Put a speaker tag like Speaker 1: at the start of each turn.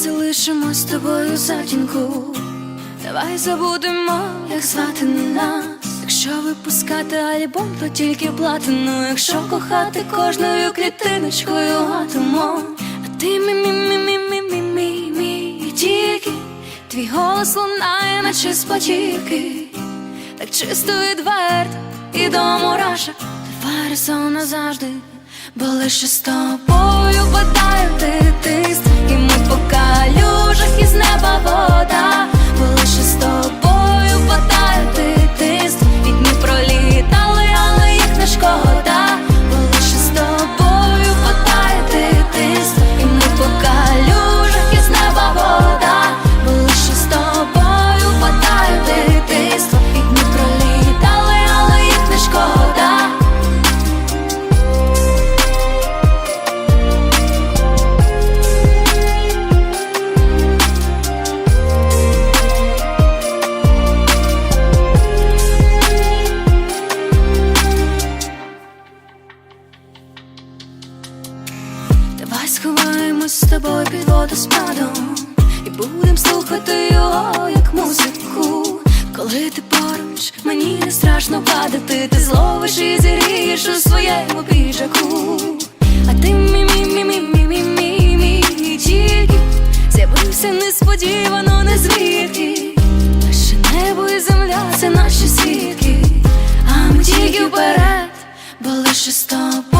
Speaker 1: залишимо з тобою затінку. Давай забудемо, як звати нас. Якщо випускати альбом, то тільки платину. Якщо кохати кожною клітиночкою атомом. А ти мі мі мі мі мі мі мі мі тільки твій голос лунає, наче з. Так чисто відверто і до мурашок Твоя сон назавжди, бо лише з тобою падає дитинство І сховаємось з тобою під водоспадом І будем слухати його, як музику. Коли ти поруч, мені не страшно падати. Ти зловиш і зірієш у своєму піджаку. А ти мі мі мі мі мі мі мі мі тільки з'явився несподівано, не звідки Лише небо і земля, це наші свідки А ми тільки вперед, бо лише з тобою